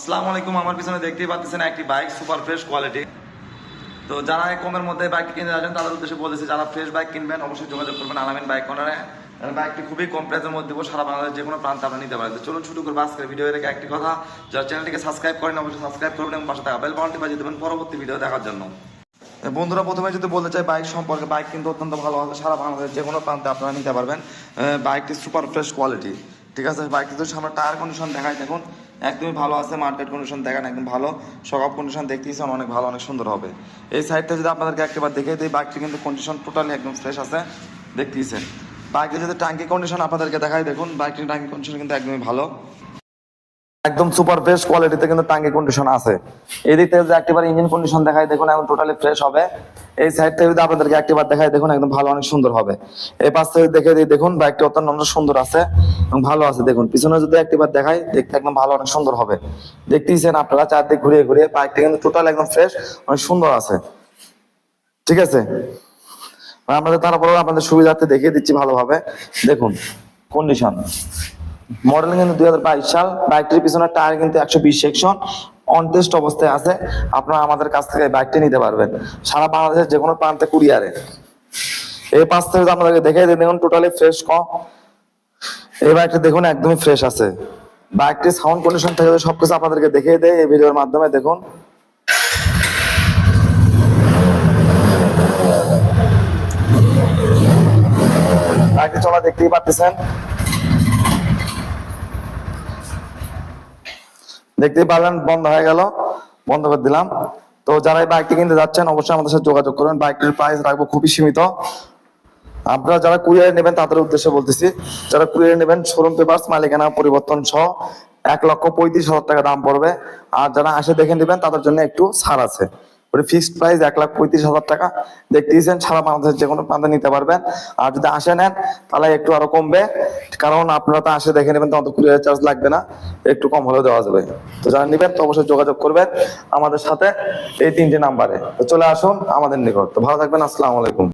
আসসালামু আলাইকুম, আমার পিছনে দেখতেই পাচ্ছেন একটি বাইক সুপার ফ্রেশ কোয়ালিটি তো যারা কমের মধ্যে বাইক কিনতে যাচ্ছেন, তাদের উদ্দেশ্যে বলেছি যারা ফ্রেশ বাইক কিনবেন, অবশ্যই যোগাযোগ করবেন আলামিন বাইক কর্নারে বাইকটি খুবই কম প্রাইসের মধ্যে সারা বাংলাদেশ যে কোনো প্রান্তে আপনারা নিতে পারেন। চলুন শুরু করব আজকের ভিডিও রেখে একটি কথা। যারা চ্যানেলটিকে সাবস্ক্রাইব করেন, অবশ্যই সাবস্ক্রাইব করবেন এবং পাশে থাকা বেল বাটনটি বাজিয়ে দেবেন পরবর্তী ভিডিও দেখার জন্য। বন্ধুরা, প্রথমে যদি বলতে চাই বাইক সম্পর্কে বাইক কিন্তু অত্যন্ত ভালো আছে সারা বাংলাদেশ যে কোনো প্রান্তে আপনারা নিতে পারবেন বাইকটি সুপার ফ্রেশ কোয়ালিটি ঠিক আছে? বাইকটি তো সামনে টায়ার কন্ডিশন দেখাই দেখুন। একদমই ভালো আছে মার্কেট কন্ডিশন দেখেন একদম ভালো। সকাপ কন্ডিশন দেখতেছেন অনেক ভালো, অনেক সুন্দর হবে। এই সাইডটা যদি আপনাদেরকে একবার দেখে দিই বাইকটি কিন্তু কন্ডিশন টোটালি একদম ফ্রেশ আছে দেখতেছেন বাইকের যদি ট্যাঙ্কি কন্ডিশন আপনাদেরকে দেখাই, দেখুন বাইকটির ট্যাঙ্কি কন্ডিশন কিন্তু একদমই ভালো। একদম সুপার ফ্রেশ কোয়ালিটিতে কিন্তু টাঙ্কি কন্ডিশন আছে। এই দিক থেকে যদি একটিবার ইঞ্জিন কন্ডিশন দেখাই, দেখুন এখন টোটালি ফ্রেশ হবে। এই সাইড থেকে যদি আপনাদেরকে একটিবার দেখাই, দেখুন একদম ভালো, অনেক সুন্দর হবে। এই পাশ থেকে দেখে দিই, দেখুন বাইকটি অত্যন্ত সুন্দর আছে এবং ভালো আছে, দেখুন। পিছনে যদি একটিবার দেখাই, দেখতে একদম ভালো, অনেক সুন্দর হবে। দেখতেইছেন আপনারা চারদিক ঘুরিয়ে ঘুরিয়ে বাইকটি কিন্তু টোটাল একদম ফ্রেশ অনেক সুন্দর আছে। ঠিক আছে? আমাদের তারপরে আপনাদের সুবিধার্থে দেখিয়ে দিচ্ছি ভালোভাবে। দেখুন কন্ডিশন মডেল কিন্তু দুই হাজার বাইশ সাল, বাইকটির পিছনে টায়ার কিন্তু একশো বিশ সেকশন অনটেস্ট অবস্থায় আছে। আপনারা আমাদের কাছ থেকে বাইকটি নিতে পারবেন। সারা বাংলাদেশের যে কোনো প্রান্তে, কুরিয়ারে। এই পাশ থেকে আপনাদেরকে দেখে দেখুন টোটালি ফ্রেশ ক। এই বাইকটি দেখুন, একদমই ফ্রেশ আছে। বাইকটির সাউন্ড কন্ডিশন থেকে সবকিছু আপনাদেরকে দেখিয়ে দেয় এই ভিডিওর মাধ্যমে দেখুন। বাইকটি চলা দেখতেই পাচ্ছেন। দেখতেই পারলেন, বন্ধ হয়ে গেল। বন্ধ করে দিলাম। তো যারা এই বাইকটি কিনতে যাচ্ছেন, অবশ্যই আমাদের সাথে যোগাযোগ করবেন বাইকটির প্রাইস রাখব খুবই সীমিত। আপনারা যারা কুরিয়ারে নেবেন, তাদের উদ্দেশ্যে বলতেছি, যারা কুরিয়ারে নেবেন শোরুম পেপার মালিকানা, পরিবর্তন সহ এক লক্ষ পঁয়ত্রিশ হাজার টাকা দাম পড়বে। আর যারা আসে দেখে নেবেন, তাদের জন্য একটু ছাড় আছে। ওটা ফিক্সড প্রাইস এক লাখ পঁয়ত্রিশ হাজার টাকা। দেখতেছেন, সারা বাংলাদেশের যে কোনো প্রান্তে নিতে পারবেন। আর যদি আসে নেন, তাহলে একটু আরও কমবে। কারণ আপনারা তো আসে দেখে নেবেন, তখন তো কুরিয়ার চার্জ লাগবে না। একটু কম হলেও দেওয়া যাবে। তো যারা নেবেন, তো অবশ্যই যোগাযোগ করবেন আমাদের সাথে এই তিনটে নাম্বারে। তো চলে আসুন আমাদের নিকট। তো ভালো থাকবেন, আসসালামু আলাইকুম।